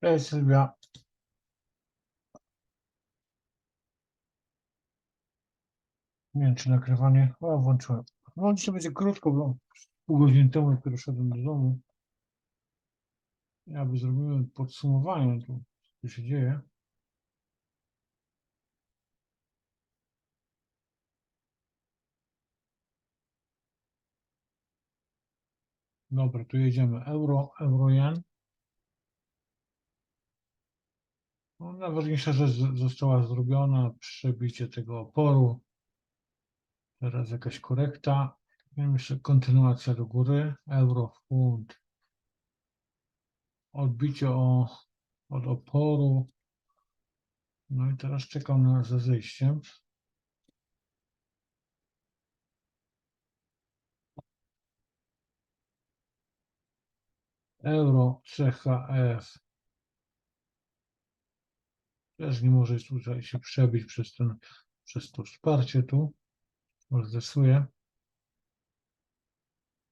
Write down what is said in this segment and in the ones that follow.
Cześć Sylwia. Nie wiem, czy nagrywanie. O, włączyłem. No dzisiaj będzie krótko, bo pół godziny temu dopiero szedłem do domu. Ja by zrobiłem podsumowanie, tu, co się dzieje. Dobra, tu jedziemy. Euro, euro jen. No, najważniejsza rzecz została zrobiona, przebicie tego oporu. Teraz jakaś korekta. Wiem jeszcze kontynuacja do góry. Euro, funt. Odbicie o, od oporu. No i teraz czekam na za zejściem. Euro, CHF. Też nie może tutaj się przebić przez ten, przez to wsparcie tu. Rozesuje.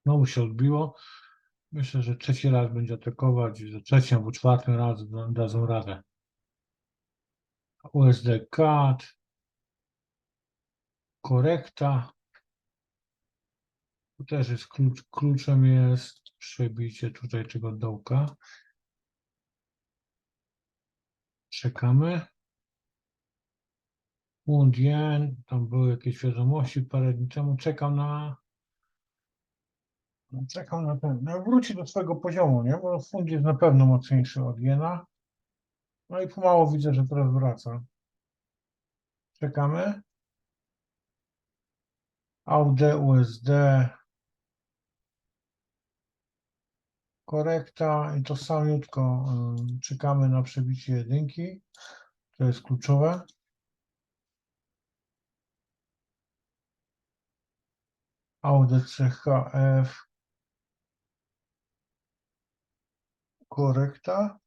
Znowu się odbiło. Myślę, że trzeci raz będzie atakować i za trzecim albo czwartym razem da- dadzą radę. USD CAD. Korekta. Tu też jest klucz, kluczem jest przebicie tutaj tego dołka. Czekamy. Funt jen, tam były jakieś wiadomości parę dni temu. Czekam na. Czekam na ten. No wróci do swojego poziomu, nie? Bo funt jest na pewno mocniejszy od jena. No i pomału widzę, że teraz wraca. Czekamy. AUD, USD. Korekta i to samiutko y, czekamy na przebicie jedynki. To jest kluczowe. AUD, CHF. Korekta.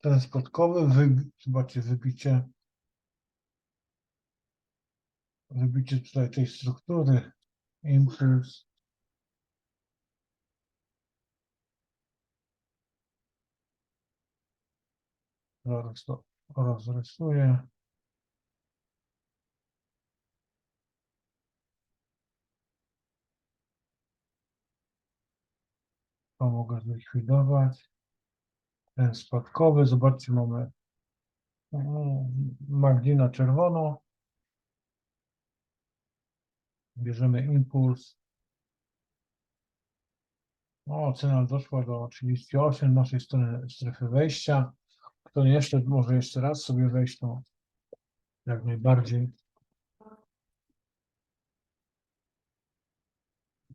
Ten spadkowy, wy, zobaczcie, wybicie. Wybicie tutaj tej struktury. Impuls. Zaraz to rozrysuję. To mogę zlikwidować. Ten spadkowy, zobaczcie, mamy mm, Magdi na czerwono. Bierzemy impuls. O, cena doszła do 38 naszej strony strefy wejścia. Kto nie jeszcze, może jeszcze raz sobie wejść, to jak najbardziej.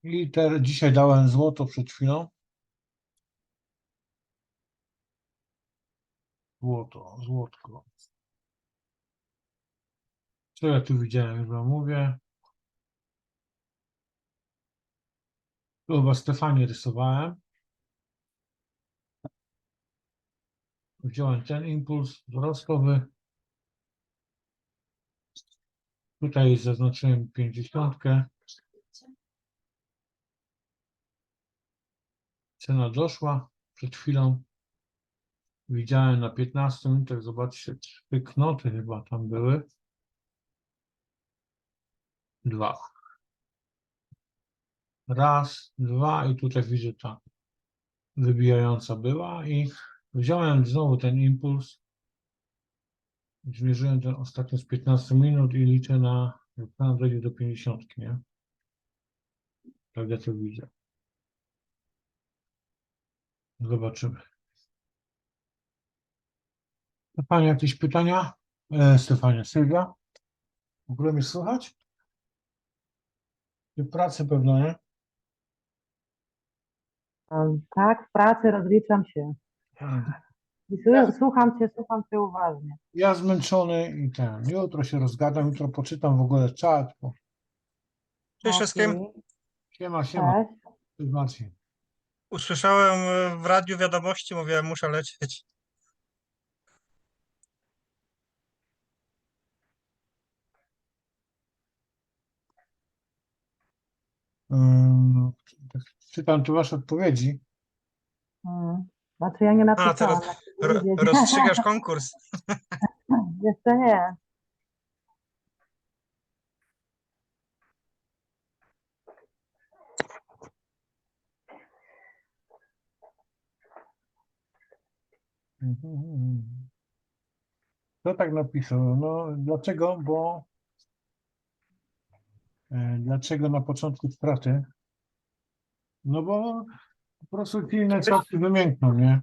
I te, dzisiaj dałem złoto przed chwilą. Złoto, złotko. Co ja tu widziałem, już wam mówię. Tu chyba Stefanie rysowałem. Wziąłem ten impuls wzrostowy. Tutaj zaznaczyłem 50. Cena doszła przed chwilą. Widziałem na 15 minutach, zobaczcie, trzy knoty chyba tam były. Dwa. Raz, dwa i tutaj widzę ta wybijająca była i wziąłem znowu ten impuls. Zmierzyłem ten ostatni z 15 minut i liczę na, jak pan dojdzie do 50, nie? Tak ja to widzę. Zobaczymy. Stefania, jakieś pytania? E, Stefania, Sylwia? W ogóle mnie słychać? W pracy pewno, nie? Um, Tak, w pracy rozliczam się. Słu- Słucham cię, słucham cię uważnie. Ja zmęczony i ten. Jutro się rozgadam, jutro poczytam w ogóle czat. Bo... Cześć wszystkim. Okej, Siema, siema. Cześć. Cześć, Marcin. Usłyszałem e, w radiu wiadomości, mówiłem, muszę lecieć. Ym, tak czytam tu wasze odpowiedzi. Mm. Znaczy ja nie A, napisałam. teraz jak ro, rozstrzygasz konkurs. Jeszcze nie. Kto tak napisał? No, dlaczego? Bo e, dlaczego na początku straty? No bo po prostu silne czapki wymiękną, nie?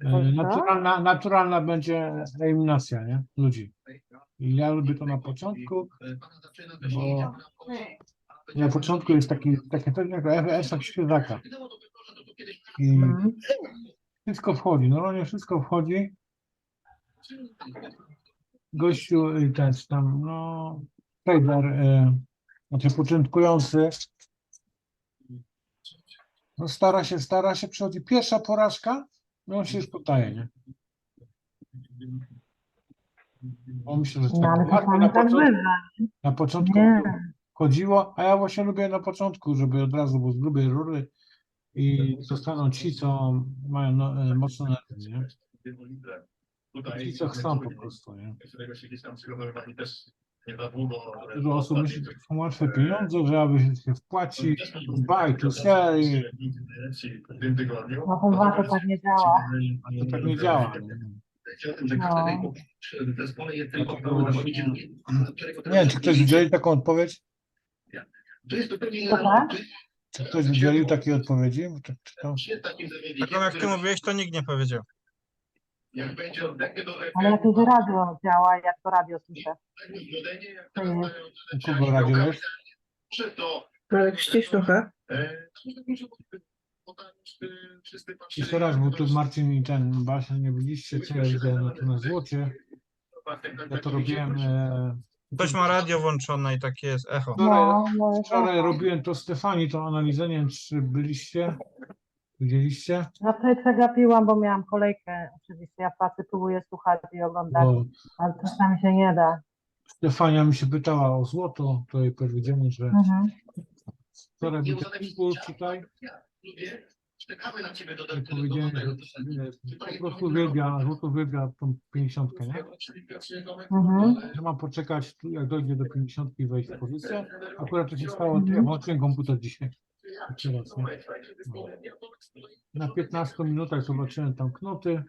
E? Naturalna, naturalna będzie eliminacja, nie? Ludzi. I ja lubię to na początku, bo na początku jest taki, takie coś jak efekt świeżaka. I wszystko wchodzi, no nie wszystko wchodzi. Gościu y, ten tam, no, trader, e, znaczy początkujący, no stara się, stara się, przychodzi pierwsza porażka, no on się już podaje, nie? On myśli, że No ale tak, czasami na, tak początku, bywa. na początku Nie. chodziło, a ja właśnie lubię na początku, żeby od razu, bo z grubej rury i zostaną ci, co mają no, e, mocno nerwy, nie? Ci, co chcą po prostu, nie? Dużo osób myśli, że to są łatwe pieniądze, że aby się wpłacić, buy to sell, i- No to chyba to tak nie działa. to tak nie działa. Nie, No. nie wiem, czy ktoś udzielił taką odpowiedź? Dobra. Czy ktoś udzielił takiej odpowiedzi? Tak. Taką jak ty mówiłeś, to nikt nie powiedział. Ale jakieś radio działa, jak to radio słyszę. To jest. U kogo radio jest? Marek, ścisz trochę. Jeszcze raz, bo tu Marcin i ten Basia nie byliście, co ja no, tu na złocie. Ja to robiłem. E, Ktoś ma radio włączone i takie jest echo. No, no, wczoraj robiłem to Stefani, tą analizę, nie wiem, czy byliście, widzieliście? Ja wczoraj przegapiłam, bo miałam kolejkę. Oczywiście ja w pracy próbuję słuchać i oglądać, Bo ale czasami się nie da. Stefania mi się pytała o złoto, to jej powiedziałem, że Mhm. wczoraj był taki impuls tutaj. Jak powiedziałem, że e, po prostu złoto uwielbia tą 50, nie? Mhm. Że mam poczekać, tu, jak dojdzie do 50 i wejść w pozycję. Akurat to się stało, Mhm. ja włączyłem komputer dzisiaj. Teraz, nie? Na 15 minutach zobaczyłem tam knoty,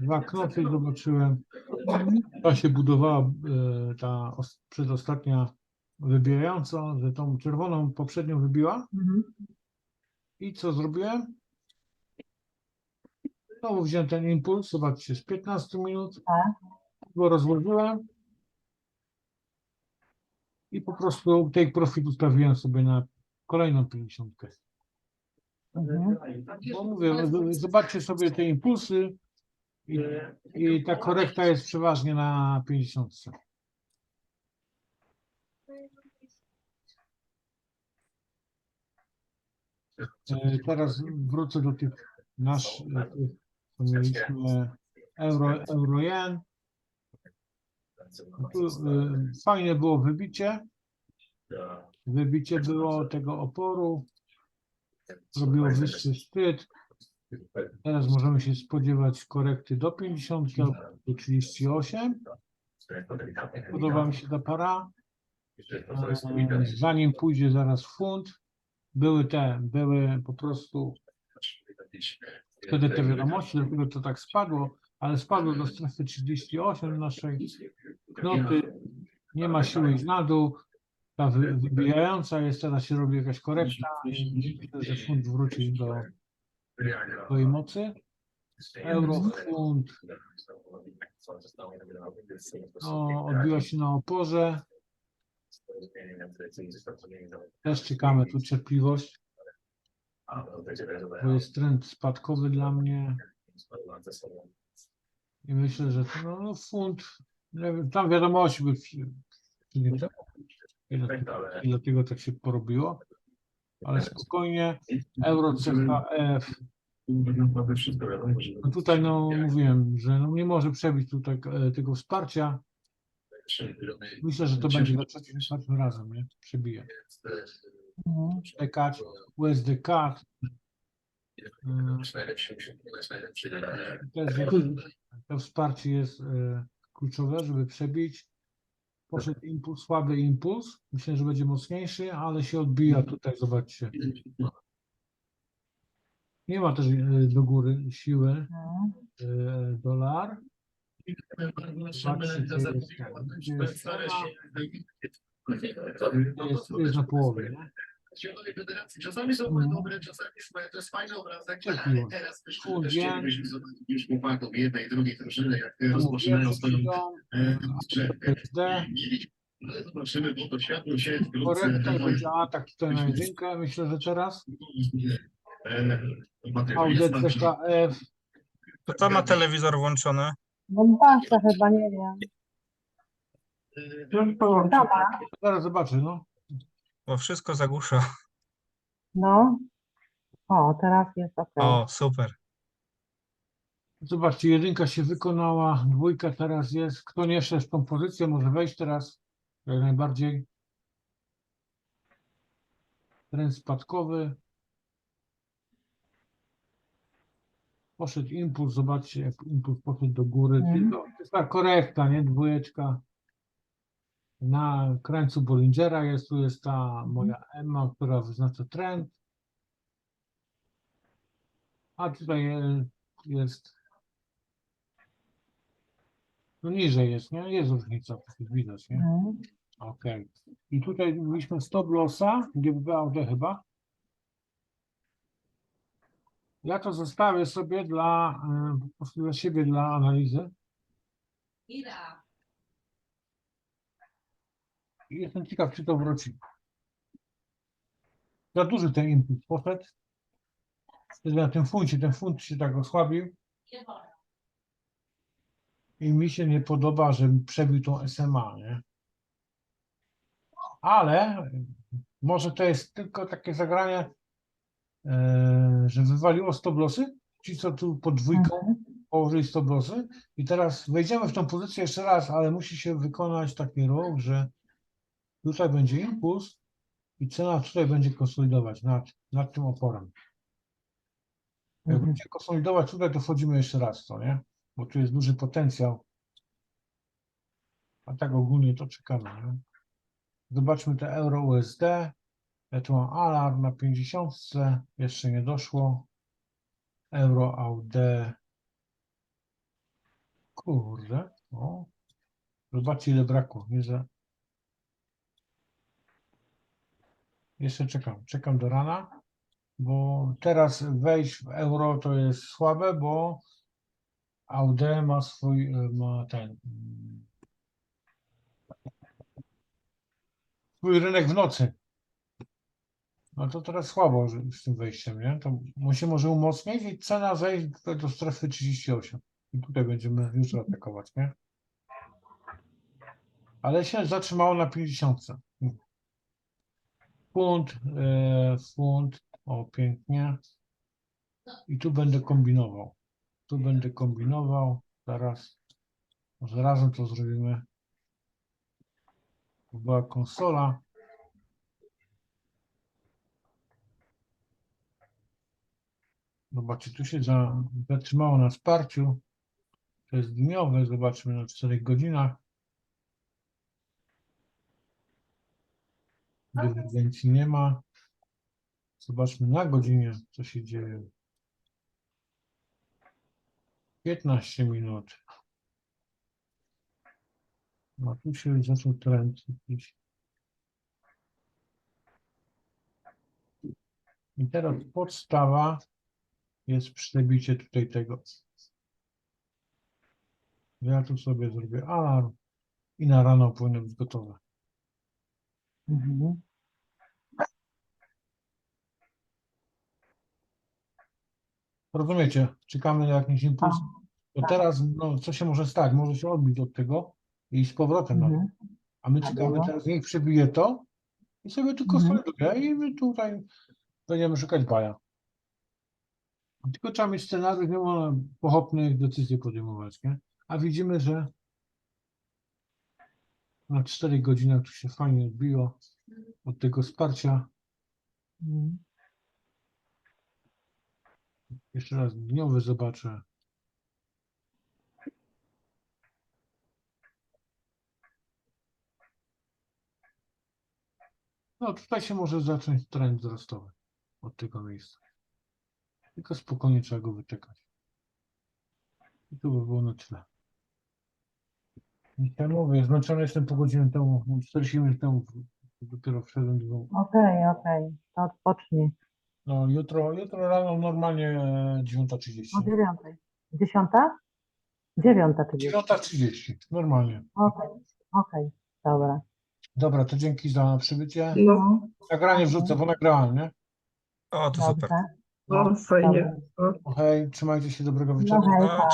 dwa knoty zobaczyłem. Ta się budowała, e, ta os- przedostatnia wybijająca, że tą czerwoną poprzednią wybiła. Mhm. I co zrobiłem? Znowu wziąłem ten impuls, zobaczcie, z 15 minut, Tak. go rozłożyłem i po prostu take profit ustawiłem sobie na kolejną 50. Mhm. Bo mówię, z- zobaczcie sobie te impulsy i, i ta korekta jest przeważnie na 50. E, Teraz wrócę do tych naszych, e, co mieliśmy euro, euro jen. Tu, e, fajne było wybicie. Wybicie było tego oporu. Zrobiło wyższy szczyt. Teraz możemy się spodziewać korekty do 50, do 38. Podoba mi się ta para. E, Zanim pójdzie zaraz funt, były te, były po prostu wtedy te wiadomości, dlatego to tak spadło, ale spadło do strefy 38 naszej. Knoty, nie ma siły iść na dół. Ta wy- wybijająca jest, teraz się robi jakaś korekta i myślę, że funt wróci do swojej mocy. Euro, funt, no, odbiła się na oporze. Też czekamy tu cierpliwość, bo jest trend spadkowy dla mnie i myślę, że to, no, no funt, tam wiadomości by i dlatego, i dlatego tak się porobiło, ale spokojnie, euro CHF, no tutaj no mówiłem, że no nie może przebić tutaj e, tego wsparcia, myślę, że to będzie za trzecim, czwartym razem, nie, przebije. Mhm. USD CAD, też to wsparcie jest e, kluczowe, żeby przebić. Poszedł impuls, słaby impuls. Myślę, że będzie mocniejszy, ale się odbija tutaj, zobaczcie. Nie ma też e, do góry siły e, dolar. Gdzie jest ten, gdzie jest cena. Jest, jest na połowie. Nie? Czasami są Mhm. dobre, czasami. To jest fajny obrazek, Cześć, ale teraz też chcielibyśmy zobaczyć już chłopaków jednej, drugiej drużyny, jak rozpoczynają swoją idą, e. Ale zobaczymy, bo to światło się wkrótce to będzie atak tutaj na jedynkę. Myślę, że teraz e, tam, CKF Kto ma telewizor włączony? No Basia chyba, nie wiem. e, Dobra. Zaraz zobaczę, no. Bo wszystko zagłusza. No. O, teraz jest ok. O, super. Zobaczcie, jedynka się wykonała, dwójka teraz jest. Kto nie szedł w tą pozycję, może wejść teraz jak najbardziej. Trend spadkowy. Poszedł impuls, zobaczcie, jak impuls poszedł do góry. Mhm. To jest ta korekta, nie? Dwójeczka. Na krańcu Bollingera jest, tu jest ta moja Emma, która wyznacza trend. A tutaj jest no niżej jest, nie? Jest różnica, widać, nie? Mhm. Okej. I tutaj mieliśmy stop lossa, GBP AUD chyba. Ja to zostawię sobie dla, e, po prostu dla siebie, dla analizy. I jestem ciekaw, czy to wróci. Za duży ten impuls poszedł. Na tym funcie, ten funt się tak osłabił. I mi się nie podoba, że przebił tą SMA, nie? Ale może to jest tylko takie zagranie, e, że wywaliło stop lossy. Ci, co tu pod dwójką Mhm. położyli stop lossy. I teraz wejdziemy w tą pozycję jeszcze raz, ale musi się wykonać taki ruch, że tutaj będzie impuls i cena tutaj będzie konsolidować nad, nad tym oporem. Jak Mhm. będzie konsolidować tutaj, to wchodzimy jeszcze raz, to nie? Bo tu jest duży potencjał. A tak ogólnie to czekamy, nie? Zobaczmy te euro USD. Ja tu mam alarm na 50, jeszcze nie doszło. Euro AUD. Kurde, o. Zobaczcie ile brakło. Nie za... Jeszcze czekam, czekam do rana, bo teraz wejść w euro to jest słabe, bo AUD ma swój, e, ma ten, swój rynek w nocy. No to teraz słabo z tym wejściem, nie? To mu się może umocnić i cena zejść do strefy 38. I tutaj będziemy jutro atakować, nie? Ale się zatrzymało na 50. Funt, e, funt, o pięknie. I tu będę kombinował. Tu będę kombinował. Zaraz, może razem to zrobimy. To była konsola. Zobaczcie, tu się za, zatrzymało na wsparciu. To jest dniowe, zobaczmy na 4 godzinach. Dywergencji nie ma. Zobaczmy na godzinie, co się dzieje. 15 minut. No tu się już zaczął trend. I teraz podstawa jest przebicie tutaj tego. Ja tu sobie zrobię alarm i na rano powinno być gotowe. Mhm. Rozumiecie? Czekamy na jakiś impuls. Bo tak. teraz, no, co się może stać? Może się odbić od tego i z powrotem Mhm. A my czekamy Dobra. teraz, niech przebije to i sobie tu Mhm. konsoliduje i my tutaj będziemy szukać baja. Tylko trzeba mieć scenariusz, nie można pochopnych decyzji podejmować, nie? A widzimy, że na 4 godzinach tu się fajnie odbiło od tego wsparcia. Mm. Jeszcze raz dniowy zobaczę. No tutaj się może zacząć trend wzrostowy od tego miejsca. Tylko spokojnie trzeba go wyczekać. I to by było na tyle. Ja mówię, zmęczony jestem po godzinie temu, 40 minut temu dopiero wszedłem do domu. Okej, okej, to odpocznij. No jutro, jutro rano normalnie e, 9.30. O dziewiątej. Dziesiąta? Dziewiąta ty 9.30, normalnie. Okej, okej, dobra. Dobra, to dzięki za przybycie. No, Nagranie wrzucę, bo nagrałem, nie? O, to super. dobrze. No, O, fajnie. Dobra. hej, trzymajcie się, dobrego No wieczoru. hej, No, pa.